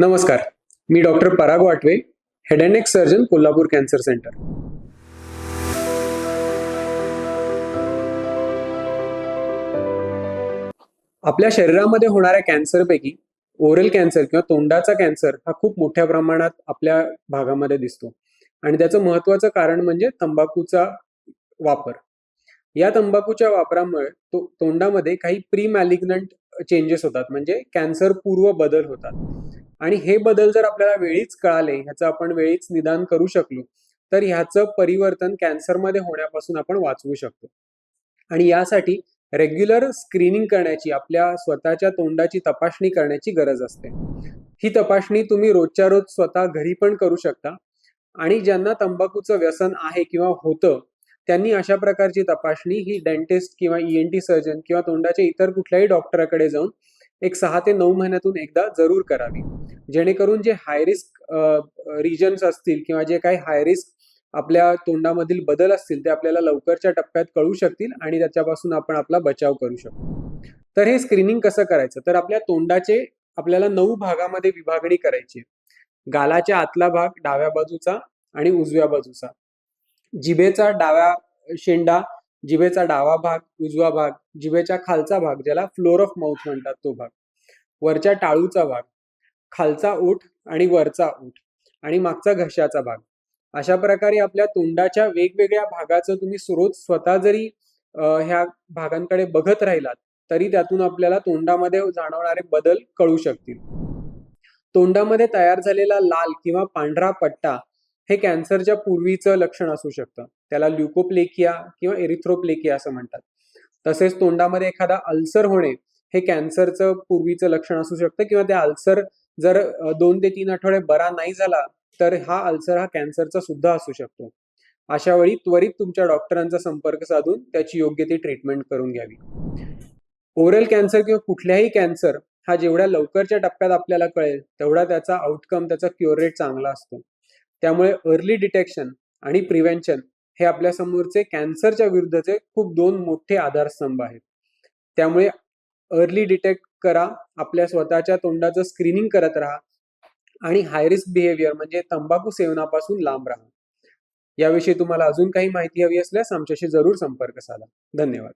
नमस्कार मी doctor Parag Watve head and neck surgeon Kolhapur cancer centre. आपल्या शरीरामध्ये होणाऱ्या कॅन्सरपैकी ओरल कॅन्सर किंवा तोंडाचा कॅन्सर हा खूप मोठ्या प्रमाणात आपल्या भागामध्ये दिसतो. आणि त्याचं महत्वाचं कारण म्हणजे तंबाखूचा वापर. या तंबाखूच्या वापरामुळे तो तोंडामध्ये काही प्री मॅलिग्नंट चेंजेस होतात म्हणजे कॅन्सर पूर्व बदल होतात. आणि हे बदल जर आपल्याला वेळीच कळाले ह्याचं आपण वेळीच निदान करू शकलो तर ह्याचं परिवर्तन कॅन्सरमध्ये होण्यापासून आपण वाचवू शकतो. आणि यासाठी रेग्युलर स्क्रीनिंग करण्याची आपल्या स्वतःच्या तोंडाची तपासणी करण्याची गरज असते. ही तपासणी तुम्ही रोजच्या रोज स्वतः घरी पण करू शकता आणि ज्यांना तंबाखूचं व्यसन आहे किंवा होतं त्यांनी अशा प्रकारची तपासणी ही डेंटिस्ट किंवा ई एन टी सर्जन किंवा तोंडाच्या इतर कुठल्याही डॉक्टराकडे जाऊन एक सहा ते नऊ महिन्यातून एकदा जरूर करावी. जेणेकरून जे हाय रिस्क रिजन्स असतील किंवा जे काही हाय रिस्क आपल्या तोंडामधील बदल असतील ते आपल्याला लवकरच्या टप्प्यात कळू शकतील आणि त्याच्यापासून आपण आपला बचाव करू शकतो. तर हे स्क्रीनिंग कसं करायचं? तर आपल्या तोंडाचे आपल्याला नऊ भागामध्ये विभागणी करायची गालाच्या आतला भाग डाव्या बाजूचा आणि उजव्या बाजूचा. जिभेचा डाव्या शेंडा जिभेचा डावा भाग उजवा भाग जिभेच्या खालचा भाग ज्याला फ्लोर ऑफ माउथ म्हणतात तो भाग. वरच्या टाळूचा भाग खालचा ओठ आणि वरचा ओठ आणि मागचा घशाचा भाग. अशा प्रकारे आपल्या तोंडाच्या वेगवेगळ्या भागाचं तुम्ही रोज स्वतः जरी ह्या भागांकडे बघत राहिलात तरी त्यातून आपल्याला तोंडामध्ये जाणवणारे बदल कळू शकतील. तोंडामध्ये तयार झालेला लाल किंवा पांढरा पट्टा हे कॅन्सरच्या पूर्वीचं लक्षण असू शकतं. त्याला ल्युकोप्लेकिया किंवा एरिथ्रोप्लेकिया असं म्हणतात. तसेच तोंडामध्ये एखादा अल्सर होणे हे कॅन्सरचं पूर्वीचं लक्षण असू शकतं किंवा ते अल्सर जर दोन ते तीन आठवडे बरा नाही झाला तर हा अल्सर हा कॅन्सरचा सुद्धा असू शकतो. अशा वेळी त्वरित तुमच्या डॉक्टरांचा संपर्क साधून त्याची योग्य ती ट्रीटमेंट करून घ्यावी. ओरल कॅन्सर किंवा कुठल्याही कॅन्सर हा जेवढ्या लवकरच्या टप्प्यात आपल्याला कळेल तेवढा त्याचा आउटकम त्याचा क्युअर रेट चांगला असतो. त्यामुळे अर्ली डिटेक्शन आणि प्रिव्हेन्शन हे आपल्या समोरचे कॅन्सरच्या विरुद्धचे खूप दोन मोठे आधारस्तंभ आहेत. त्यामुळे अर्ली डिटेक्ट करा आपल्या स्वतःच्या तोंडाचं स्क्रीनिंग करत राहा आणि हाय रिस्क बिहेवियर म्हणजे तंबाखू सेवनापासून लांब राहा. याविषयी तुम्हाला अजून काही माहिती हवी असल्यास आमच्याशी जरूर संपर्क साधा. धन्यवाद.